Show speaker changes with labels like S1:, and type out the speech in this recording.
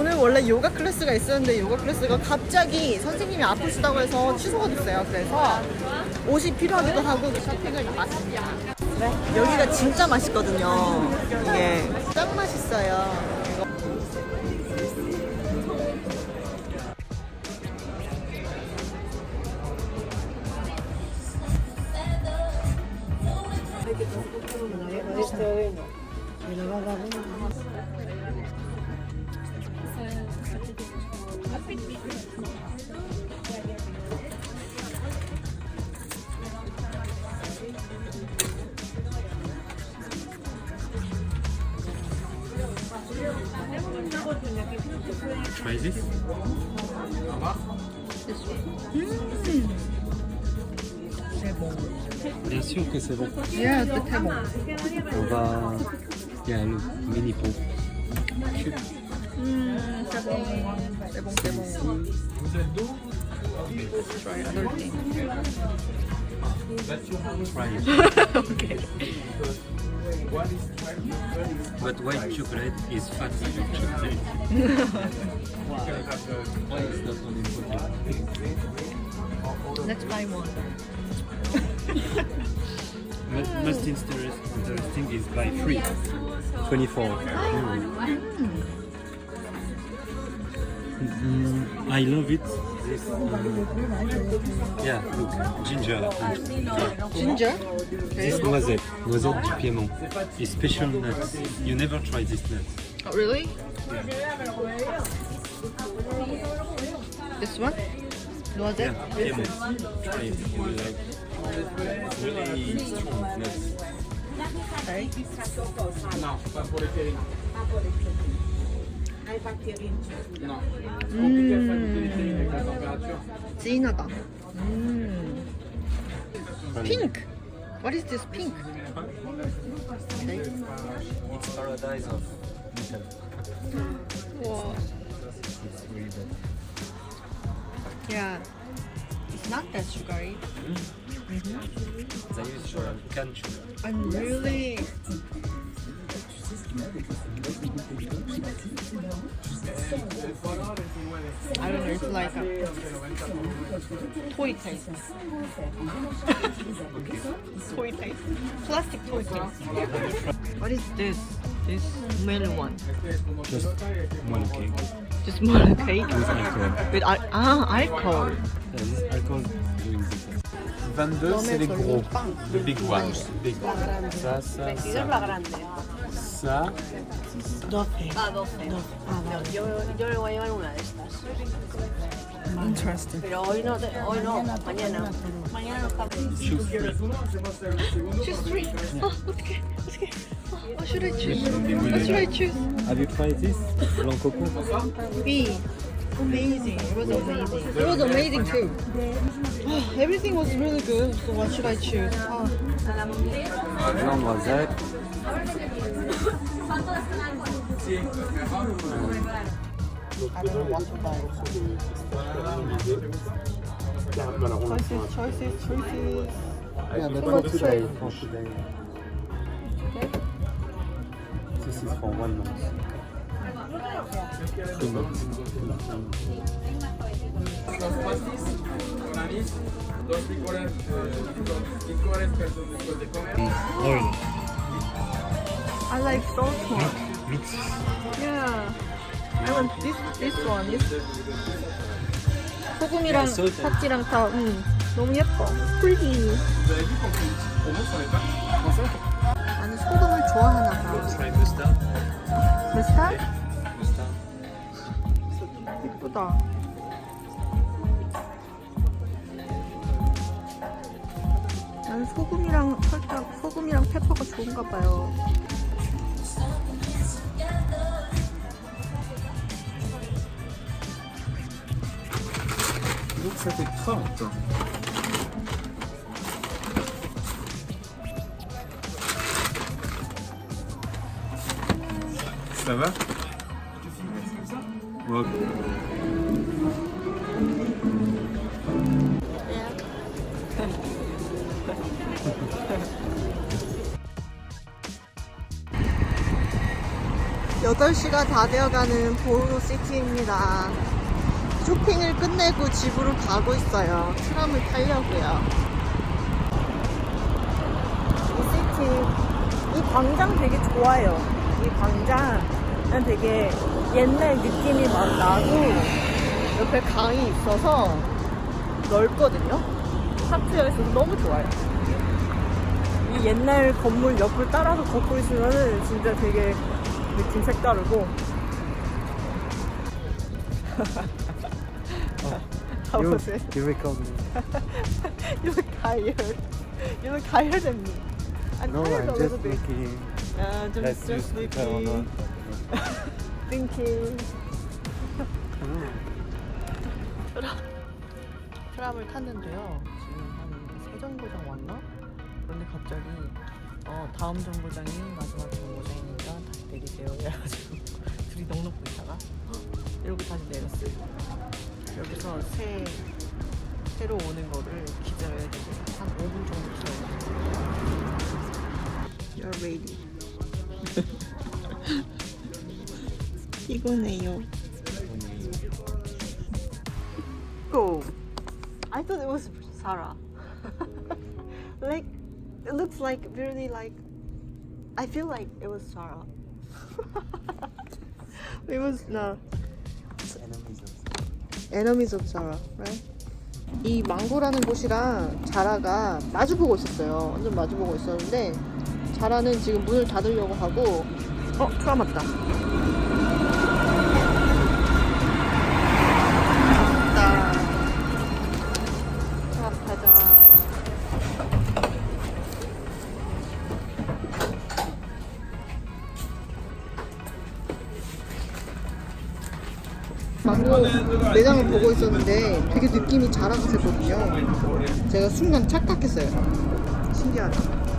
S1: 오늘 원래 요가 클래스가 있었는데 요가 클래스가 갑자기 선생님이 아프시다고 해서 취소가 됐어요. 그래서 옷이 필요하기도 하고 쇼핑을 나왔습니다. 네, 여기가 진짜 맛있거든요. 이게 짱 맛있어요.
S2: Try this. Bien sûr que c'est bon.
S1: Yeah, c'est très bon.
S2: On va. Il y a un mini pot.
S1: Mm, c'est bon. C'est bon. Vous êtes d'où try another thing.
S2: okay. But white chocolate is fatty chocolate. Why is that one important?
S1: Let's buy one.
S2: Mo- Most interest- interesting is buy three. 24. Mm, I love it. This, um, yeah, look, ginger. and-
S1: Ginger?
S2: This noisette, noisette du Piémont, is special nuts. You never try this nut.
S1: Oh, really? This one? Noisette?
S2: Yeah, Piémont. Try it. You will like. Really strong nuts.
S1: Okay. 음, 진하다. 음. Pink. What is this pink? Okay.
S2: It's paradise of Italy.
S1: Wow.
S2: It's really bad.
S1: Yeah. It's not that sugary.
S2: They use sugar, cane sugar.
S1: I'm really. I don't know, it's like a toy taste. toy taste. Plastic toy taste. What is this? This melon one.
S2: Just one cake
S1: Just more cake
S2: with alcohol.
S1: with al- ah, alcohol.
S2: Yeah, this alcohol doing this.
S3: 22, c'est les gros.
S2: The big ones. Big. Ça, ça, ça pesa 12.
S4: Ah, 12. Ah, vale. yo, yo le voy a llevar una de estas.
S1: Interesting.
S4: Pero hoy no, te- hoy no, mañana. Mañana no está bien.
S2: Choose three.
S1: Choose three. Oh, okay. Okay. Oh, what should I choose? What should I choose?
S2: Have you tried this? Blanco P.
S1: B. Amazing. It was amazing. It was amazing too. Oh, everything was really good. So what should I choose? Oh,
S2: Blanc noisette.
S1: I don't know what to buy. Choices, choices, choices.
S2: Yeah, but
S1: for today,
S2: For today. Okay. This is for one month.
S3: Dos pastis con anís, dos licores, eh, dos licores perdón, después de comer.
S2: Oil.
S1: I like salt one.
S2: Mix.
S1: Yeah. I want this this one. This. 소금이랑
S2: salt.
S1: 팥이랑 다. 음, 너무 예뻐. Pretty. 나는 소금을 좋아하나 봐.
S2: Try mustard.
S1: 메스탈? 예쁘다. 나는 소금이랑 살짝 소금이랑 페퍼가 좋은가 봐요.
S3: Ça fait forte. Ça va Ouais.
S1: 여덟 8시가 다 되어가는 보로시티입니다. 쇼핑을 끝내고 집으로 가고 있어요. 트람을 타려고요. 이 시티, 이 광장 되게 좋아요. 이 광장은 되게 옛날 느낌이 막 나고 옆에 강이 있어서 넓거든요. 하트가 있어서 너무 좋아요. 이 옛날 건물 옆을 따라서 걷고 있으면은 진짜 되게 느낌 색다르고. How was it?
S2: you recall me.
S1: You look tired. You look tired than me. I'm
S2: No,
S1: tired
S2: I'm
S1: a
S2: just
S1: little bit.
S2: looking.
S1: Uh, just,
S2: Let's
S1: just looking, thinking. 트람을 탔는데요. 지금 한 세 정거장 왔나? 그런데 갑자기 어, 다음 정거장이 마지막 정거장이니까 다시 내리세요. 해가지고 둘이 넉넉 보이다가 이러고 다시 내렸어요. 여기서 새 새로 오는 거를 기다려야 되고 한 5분 정도 기다려요. You're ready. 피곤해요. Go. I thought it was Sarah. like, it looks like really like. I feel like it was Sarah. it was no. Enemies of Sarah, right? 이 망고라는 곳이랑 자라가 마주보고 있었어요. 완전 마주보고 있었는데 자라는 지금 문을 닫으려고 하고 어. 왔다. 타자. 망고 매장을 보고 있었는데 되게 느낌이 같았거든요. 제가 순간 착각했어요. 신기하다.